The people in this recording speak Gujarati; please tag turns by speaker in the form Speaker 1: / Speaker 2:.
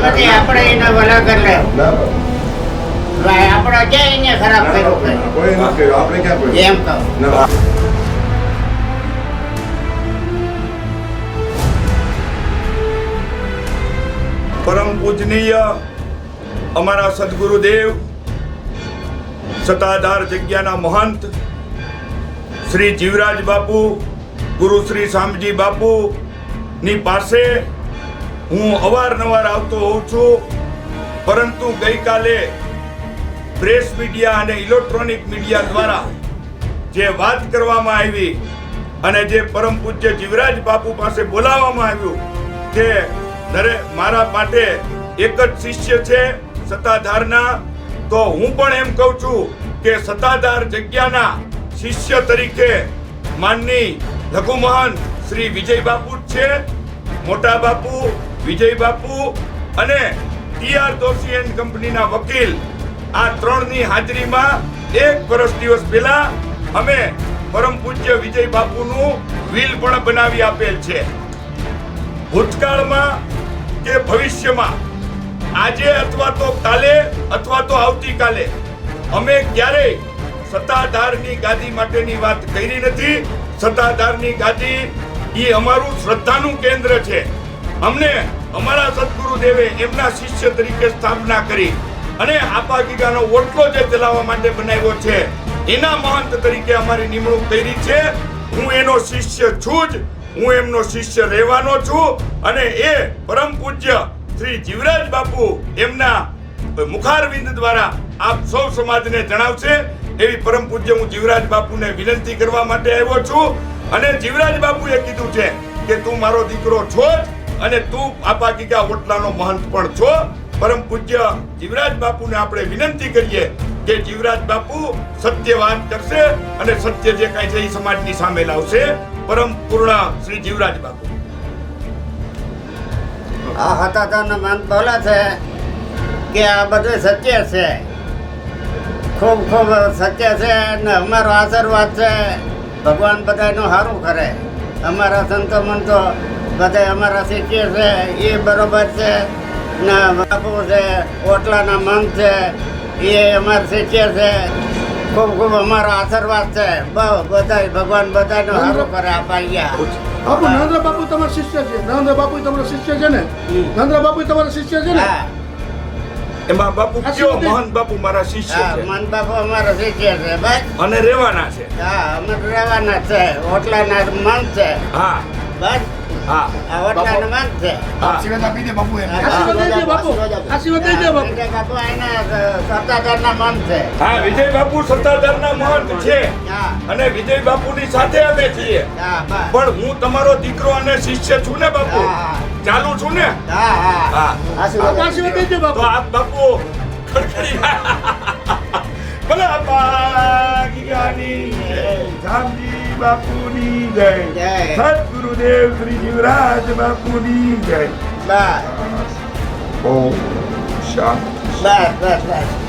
Speaker 1: આપણે એને ભલા કરી આપણે ક્યાં એને ખરાબ કર્યું? એમ કહું.
Speaker 2: પરમ પૂજનીય અમારા સદગુરુદેવ સતાધાર જગ્યાના મહંત શ્રી જીવરાજ બાપુ ગુરુ શ્રી શામજી બાપુ ની પાસે હું અવારનવાર આવતો હોઉં છું, પરંતુ ગઈકાલે પ્રેસ મીડિયા અને ઇલેક્ટ્રોનિક મીડિયા દ્વારા જે વાત કરવામાં આવી અને જે પરમ પૂજ્ય જીવરાજ બાપુ પાસે બોલાવવામાં આવ્યું કે દરે મારા માટે એક જ શિષ્ય છે સત્તાધારના તો હું પણ એમ કહું છું કે સત્તાધાર જગ્યાના શિષ્ય તરીકે માનની લઘુ શ્રી વિજય બાપુ છે. મોટા બાપુ વિજય બાપુ અને ટીઆર દોશી એન્ડ કંપનીના વકીલ આ ત્રણની હાજરીમાં એક વર્ષ દિવસ પહેલા અમે પરમ પૂજ્ય વિજય બાપુનું વિલ પણ બનાવી આપેલ છે. ભૂતકાળમાં કે ભવિષ્યમાં, આજે અથવા તો કાલે અથવા તો આવતીકાલે, અમે ક્યારેય સત્તાધારની ગાદી માટેની વાત કરી નથી. સત્તાધારની ગાદી એ અમારું શ્રદ્ધાનું કેન્દ્ર છે. અમને અમારા સદગુરુદેવે એમના શિષ્ય તરીકે સ્થાપના કરી અને આપા ગીગાનો ઓટલો જે ચલાવવા માટે બનાવ્યો છે, એના મહંત તરીકે અમારી નિમણૂક કરી છે. હું એનો શિષ્ય છું જ, હું એમનો શિષ્ય રહેવાનો છું અને એ પરમ પૂજ્ય શ્રી જીવરાજ બાપુ એમના મુખારવિંદ દ્વારા આપ સૌ સમાજને જણાવશે. એવી પરમ પૂજ્ય હું જીવરાજ બાપુને વિનંતી કરવા માટે આવ્યો છું. અને જીવરાજ બાપુએ કીધું છે કે તું મારો દીકરો છો જ અને તું આપા ગીગા ઓટલાનો મહંત પણ છો. પરમ પૂજ્ય જીવરાજ બાપુને આપણે વિનંતી કરીએ કે જીવરાજ બાપુ સત્યવાન કરશે અને સત્ય જે કાંઈ છે એ સમાજની સામે લાવશે. પરમ પૂર્ણ શ્રી જીવરાજ બાપુ.
Speaker 1: આ હતાતાનો મન બોલે છે કે આ બધું સત્ય છે. ખૂબ ખૂબ સત્ય છે અને અમારો આશીર્વાદ છે. ભગવાન બધાનું સારું કરે. અમારા સંતો મંતો બધા અમારા શિષ્ય છે એ બરોબર છે ને બાપુ છે ઓટલાના મન છે એ અમારા શિષ્ય છે ખૂબ ખૂબ અમારો આશીર્વાદ છે. બહુ બધા ભગવાન બધાનો સારું કરે આ પાલિયા
Speaker 3: બાપુ નરેન્દ્ર બાપુ તમારા શિષ્ય છે. નરેન્દ્ર બાપુ તમારા શિષ્ય છે ને. નરેન્દ્ર બાપુ તમારા શિષ્ય છે ને?
Speaker 1: હા.
Speaker 2: એમાં બાપુ કયો? મહંત બાપુ મારા શિષ્ય
Speaker 1: હા
Speaker 2: છે.
Speaker 1: મન બાપુ અમારા શિષ્ય છે બસ.
Speaker 2: અને રહેવાના છે.
Speaker 1: હા અમે રહેવાના છે. ઓટલાના મન છે.
Speaker 2: હા.
Speaker 1: બસ.
Speaker 2: હા.
Speaker 1: આ છે.
Speaker 3: આશીર્વાદ દઈ દે બાપુ
Speaker 1: આશીર્વાદ
Speaker 3: બાપુ આશીર્વાદ દે બાપુ
Speaker 1: વિજય બાપુ સત્તાધારના મન છે.
Speaker 2: હા વિજય બાપુ સત્તાધારના મહંત છે. અને વિજય બાપુની સાથે અમે છીએ. પણ હું તમારો દીકરો અને શિષ્ય છું ને બાપુ. ચાલુ છું ને?
Speaker 1: હા હા.
Speaker 3: આશીર્વાદ
Speaker 2: તો
Speaker 3: બાપુ
Speaker 2: આપ. બાપુ ખડખડી. ભલે ગીગાની જય. બાપુની જય.
Speaker 1: જય.
Speaker 2: સદગુરુદેવ શ્રી જીવરાજ બાપુની જય
Speaker 1: બસ
Speaker 2: ઓમ શાંતિ
Speaker 1: બસ બસ બસ